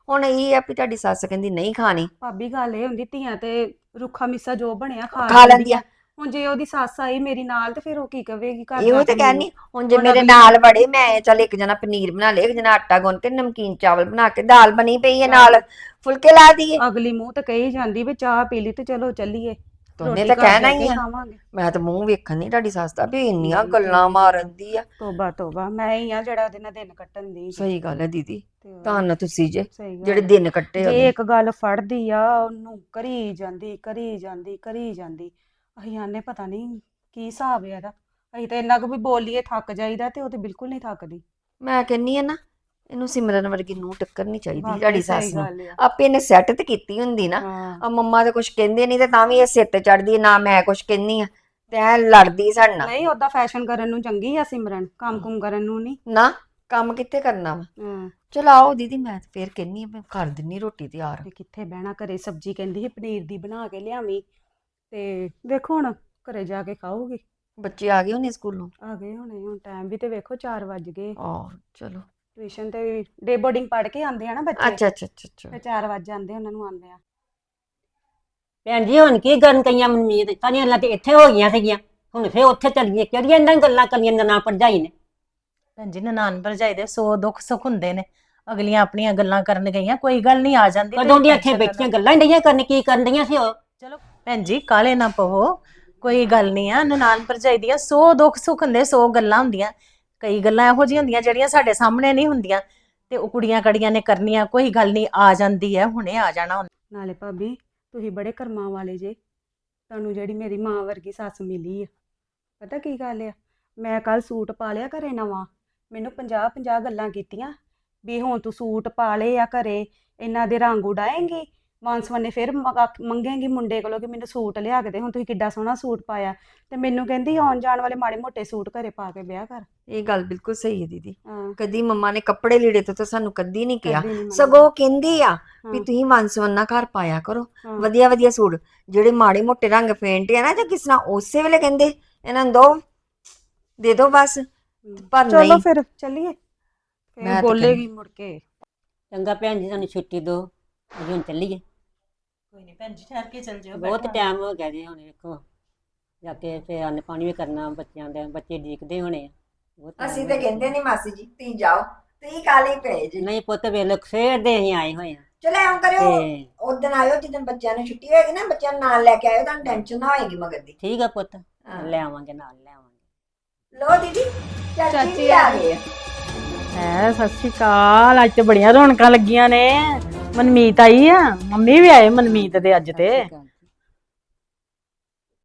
ਹੁਣ ਇਹ ਆ ਵੀ ਤੁਹਾਡੀ ਸੱਸ ਕਹਿੰਦੀ ਨਹੀਂ ਖਾਣੀ। ਭਾਬੀ ਗੱਲ ਇਹ ਹੁੰਦੀ ਧੀਆਂ ਤੇ ਰੁੱਖਾ ਮਿੱਸਾ ਜੋ ਬਣਿਆ ਖਾ ਲੈਂਦੀ ਆ ਹੁਣ ਜੇ ਉਹਦੀ ਸੱਸ ਆਈ ਮੇਰੀ ਨਾਲ ਤੇ ਫਿਰ ਉਹ ਕੀ ਕਵੇਗੀ ਘਰ ਇਹੋ ਤੇ ਕੇ ਕਹਿਣੀ ਹੁਣ ਜੇ ਮੇਰੇ ਨਾਲ ਵੜੇ ਮੈਂ ਚੱਲ ਇੱਕ ਜਣਾ ਪਨੀਰ ਬਣਾ ਲੇ ਇੱਕ ਜਣਾ ਆਟਾ ਗੁੰਨ ਕੇ ਨਮਕੀਨ ਚਾਵਲ ਬਣਾ ਕੇ ਦਾਲ ਬਣੀ ਪਈ ਹੈ ਨਾਲ ਫੁਲਕੇ ਲਾ ਦਈਏ। ਅਗਲੀ ਮੂੰਹ ਤੇ ਕਹੀ ਜਾਂਦੀ ਵੀ ਚਾਹ ਪੀ ਲਈ ਤੇ ਚਲੋ ਚੱਲੀਏ। ਰੋਟੀ ਤਾਂ ਘਰ ਕਹਿਣਾ ਕੇ ਹੀ ਆ। ਖਾਵਾਂਗੇ। ਮੈਂ ਤਾਂ ਮੂੰਹ ਵੇਖਣ ਨਹੀਂ ਤੁਹਾਡੀ ਸੱਸ ਦਾ ਵੀ ਇੰਨੀਆਂ ਗੱਲਾਂ ਮਾਰਨ ਦੀ ਆ। ਤੋਬਾ ਤੋਬਾ ਮੈਂ ਹੀ ਆ ਜਿਹੜਾ ਉਹਦੇ ਨਾਲ ਦਿਨ ਕੱਟਣ ਦੀ ਸਹੀ ਗੱਲ ਹੈ ਦੀਦੀ। ਤੇ ਤਾਂ ਨਾ ਤੁਸੀਂ ਜੇ ਸਹੀ ਗੱਲ ਜਿਹੜੇ ਆ। ਦਿਨ ਕੱਟੇ ਜੇ ਉਹਦੇ। ਇੱਕ ਗੱਲ ਫੜਦੀ ਆ ਉਹਨੂੰ ਕਰੀ ਜਾਂਦੀ ਕਰੀ ਜਾਂਦੀ ਕਰੀ ਜਾਂਦੀ। ਅਸੀਂ ਆਨੇ ਪਤਾ ਨਹੀਂ ਕੀ ਹਿਸਾਬ ਹੈ ਇਹਦਾ। ਅਸੀਂ ਤਾਂ ਇੰਨਾ ਕੁ ਵੀ ਬੋਲੀਏ ਥੱਕ ਜਾਈਦਾ ਤੇ ਉਹ ਤੇ ਬਿਲਕੁਲ ਨਹੀਂ ਥੱਕਦੀ। ਮੈਂ ਕਹਿੰਨੀ ਆ ਨਾ ਇਹਨੂੰ ਸਿਮਰਨ ਵਰਗੀ ਨੂੰ ਟੱਕਰ ਨਹੀਂ ਚਾਹੀਦੀ ਸਹੀ ਸੱਸ ਨੂੰ। ਆਪੇ ਇਹਨੇ ਸੈੱਟ ਤੇ ਕੀਤੀ ਹੁੰਦੀ ਨਾ। ਆ ਮੰਮਾ ਤੇ ਕੁਝ ਕਹਿੰਦੇ ਨਹੀਂ ਤੇ ਤਾਂ ਵੀ ਇਹ ਸਿਰ ਤੇ ਚੜਦੀ ਨਾ ਮੈਂ ਕੁਝ ਕਹਿੰਨੀ ਆ। ਤੇ ਐ ਲੜਦੀ ਸਾਡੇ ਨਾਲ। ਨਹੀਂ ਉਹਦਾ ਫੈਸ਼ਨ ਕਰਨ ਨੂੰ ਚੰਗੀ ਆ ਸਿਮਰਨ ਕੰਮ ਕੁਮ ਕਰਨ ਨੂੰ ਨਹੀਂ ਨਾ ਕੰਮ ਕਿੱਥੇ ਕਰਨਾ ਵਾ? ਹਾਂ। ਚਲ ਆਓ ਦੀਦੀ ਮੈਂ ਫੇਰ ਕਹਿੰਨੀ ਆ ਮੈਂ ਕਰ ਦਿੰਨੀ ਰੋਟੀ ਤਿਆਰ। ਤੇ ਕਿੱਥੇ ਬਹਿਣਾ ਘਰੇ ਸਬਜ਼ੀ ਕਹਿੰਦੀ ਸੀ ਪਨੀਰ ਦੀ ਬਣਾ ਕੇ ਲਿਆਵੀਂ। ਤੇ ਵੇਖੋ ਹੁਣ ਘਰੇ ਜਾ ਕੇ ਖਾਓਗੀ? ਬੱਚੇ ਆ ਗਏ ਹੋਣੇ ਸਕੂਲੋਂ? ਆ ਗਏ ਹੁਣੇ ਹੁਣ ਟਾਈਮ ਵੀ ਤੇ ਵੇਖੋ 4 ਵੱਜ ਗਏ। ਆ ਚਲੋ। ਟਿਊਸ਼ਨ ਤੇ ਡੇ ਬੋਰਡਿੰਗ ਪੜ੍ਹ ਕੇ ਆਉਂਦੇ ਆ ਨਾ ਬੱਚੇ। ਅੱਛਾ ਅੱਛਾ ਅੱਛਾ ਅੱਛਾ। ਫਿਰ 4 ਵਜੇ ਜਾਂਦੇ ਉਹਨਾਂ ਨੂੰ ਆਉਂਦੇ ਆ। ਭੈਣ ਜੀ ਹੁਣ ਕੀ ਕਰਨ ਕਈਆਂ ਮਨਮੀਤ ਸਾਰੀਆਂ ਗੱਲਾਂ ਤੇ ਇੱਥੇ ਹੋ ਗਈਆਂ ਸੀਗੀਆਂ। ਹੁਣ ਫੇਰ ਉੱਥੇ ਚੱਲ ਗਈਆਂ ਕਿਹੜੀਆਂ ਇਹਨਾਂ ਗੱਲਾਂ ਕਰੀਆਂ ਨਾ ਭਰਜਾਈ ਨੇ? ਭੈਣ ਜੀ ਨਨਾਣ ਭਰਜਾਈ ਦੇ ਸੋ ਦੁੱਖ ਸੁੱਖ ਹੁੰਦੇ ਨੇ। ਅਗਲੀਆਂ ਆਪਣੀਆਂ ਗੱਲਾਂ ਕਰਨ ਗਈਆਂ ਕੋਈ ਗੱਲ ਨਹੀਂ ਆ ਜਾਂਦੀ ਕਦੋਂ ਤੁਸੀਂ ਦੀ ਇੱਥੇ tension ਨਾ ਬੈਠੀਆਂ ਗੱਲਾਂ ਹੀ ਡਈਆਂ ਕਰਨ ਕੀ ਕਰਨ ਡਈਆਂ ਸੀ ਉਹ? ਚਲੋ ਭੈਣ ਜੀ ਕਾਲੇ ਨਾ ਪਵੋ ਕੋਈ ਗੱਲ ਨਹੀਂ ਆ। ਨਨਾਣ ਭਰਜਾਈ ਦੀਆਂ ਸੋ ਦੁੱਖ ਸੁੱਖ ਹੁੰਦੇ ਸੋ ਗੱਲਾਂ ਹੁੰਦੀਆਂ। ਕਈ ਗੱਲਾਂ ਇਹੋ ਜਿਹੀਆਂ ਹੁੰਦੀਆਂ ਜਿਹੜੀਆਂ ਸਾਡੇ ਸਾਹਮਣੇ ਨਹੀਂ ਹੁੰਦੀਆਂ ਤੇ ਉਹ ਕੁੜੀਆਂ ਕੜੀਆਂ ਨੇ ਕਰਨੀਆਂ, ਕੋਈ ਗੱਲ ਨਹੀਂ, ਆ ਜਾਂਦੀ ਹੈ, ਹੁਣੇ ਆ ਜਾਣਾ ਨਾਲੇ ਭਾਬੀ, ਤੁਸੀਂ ਬੜੇ ਕਰਮਾਂ ਵਾਲੇ ਜੇ। ਤੁਹਾਨੂੰ ਜਿਹੜੀ ਮੇਰੀ ਮਾਂ ਵਰਗੀ ਸੱਸ ਮਿਲੀ ਆ। ਪਤਾ ਕੀ ਗੱਲ ਆ? ਮੈਂ ਕੱਲ ਸੂਟ ਪਾ ਲਿਆ ਘਰੇ ਨਵਾਂ। ਮੈਨੂੰ 50 50 ਗੱਲਾਂ ਕੀਤੀਆਂ ਵੀ ਹੁਣ ਤੂੰ ਸੂਟ ਪਾ ਲਏ ਆ ਘਰੇ, ਇਹਨਾਂ ਦੇ ਰੰਗ ਉਡਾਏਂਗੀ ਮਾਨਸਵਨ ਫਿਰ ਮੰਗਾ- ਮੰਗੇਂਗੀ ਮੁੰਡੇ ਕੋਲੋਂ ਕਿ ਮੈਨੂੰ ਸੂਟ ਲਿਆ ਕੇ ਦੇ ਹੁਣ ਤੁਸੀਂ ਕਿੱਡਾ ਸੋਹਣਾ ਸੂਟ ਪਾਇਆ। ਤੇ ਮੈਨੂੰ ਕਹਿੰਦੀ ਆਉਣ ਜਾਣ ਵਾਲੇ ਮਾੜੇ ਮੋਟੇ ਸੂਟ ਘਰੇ ਪਾ ਕੇ ਵਿਆਹ ਕਰ। ਇਹ ਗੱਲ ਬਿਲਕੁਲ ਸਹੀ ਹੈ ਦੀਦੀ। ਹਾਂ। ਕਦੀ ਮੰਮਾ ਨੇ ਕੱਪੜੇ ਲੀੜੇ ਤੋਂ ਤਾਂ ਸਾਨੂੰ ਕਦੀ ਨਹੀਂ ਕਿਹਾ। ਨੀ। ਸਗੋਂ ਉਹ ਕਹਿੰਦੀ ਆ ਵੀ ਹਾਂ, ਤੁਸੀਂ ਮਨਸਵੰਨਾ ਘਰ ਪਾਇਆ ਕਰੋ। ਹਾਂ। ਵਧੀਆ ਵਧੀਆ ਸੂਟ। ਜਿਹੜੇ ਮਾੜੇ ਮੋਟੇ ਰੰਗ ਫੇਂਟ ਆ ਨਾ ਜਾਂ ਕਿਸ ਤਰ੍ਹਾਂ ਉਸੇ ਵੇਲੇ ਕਹਿੰਦੇ ਇਹਨਾਂ ਨੂੰ ਦੋ ਦੇ ਦੋ ਬਸ। ਪਰ ਚਲੋ ਨਹੀਂ। ਫਿਰ ਚੱਲੀਏ। ਮੈਂ ਤਾਂ ਬੋਲੇਗੀ ਮੁੜ ਕੇ। ਚੰਗਾ ਭੈਣ ਜੀ ਸਾਨੂੰ ਛੁੱਟੀ ਦਿਓ ਅਸੀਂ ਹੁਣ ਚੱਲੀਏ। ਕੋਈ ਨਹੀਂ ਭੈਣ ਜੀ ਠਹਿਰ ਕੇ ਚੱਲ ਜਿਓ ਬਹੁਤ। ਟਾਈਮ ਹੋ ਗਿਆ ਜੀ ਹੁਣ ਵੇਖੋ ਜਾ ਕੇ ਫੇਰ ਅੰਨ ਪਾਣੀ ਵੀ ਕਰਨਾ ਬੱਚਿਆਂ ਦੇ ਬੱਚੇ ਡੀਕਦੇ ਹੋਣੇ ਆ ਬਹੁਤ time ਅਸੀਂ ਤਾਂ। ਕਹਿੰਦੇ ਨਹੀਂ ਮਾਸੀ ਜੀ ਤੁਸੀਂ ਜਾਓ ਤੁਸੀਂ ਕਾਲੇ ਪਏ ਜੀ ਨਹੀਂ ਪੁੱਤ ਵੇਲੇ ਸਵੇਰ ਦੇ ਅਸੀਂ ਆਏ ਹੋਏ ਆ ਚਲੋ ਐਂ ਕਰਿਓ ਤੇ ਉਦੋਂ ਆਇਓ ਜਦੋਂ ਬੱਚਿਆਂ ਨੂੰ ਛੁੱਟੀ ਹੋਏਗੀ ਨਾ ਬੱਚਿਆਂ ਨੂੰ ਨਾਲ ਲੈ ਕੇ ਆਇਓ ਤੁਹਾਨੂੰ ਟੈਨਸ਼ਨ ਨਾ ਹੋਏਗੀ ਮਗਰ ਦੀ ਠੀਕ ਆ ਪੁੱਤ ਹਾਂ। ਲੈ ਆਵਾਂਗੇ ਨਾਲ ਲੈ ਆਵਾਂਗੇ ਲੋ ਦੀਦੀ ਚਾਚੀ ਜੀ ਆ ਆ ਗਏ ਆ। ਹੈ ਸਤਿ ਸ਼੍ਰੀ ਅਕਾਲ ਅੱਜ ਤੇ ਬੜੀਆਂ ਰੌਣਕਾਂ ਲੱਗੀਆਂ ਨੇ ਮਨਮੀਤ ਆਈ ਆ ਮੰਮੀ ਵੀ ਆਏ ਮਨਮੀਤ ਦੇ ਅੱਜ ਤੇ।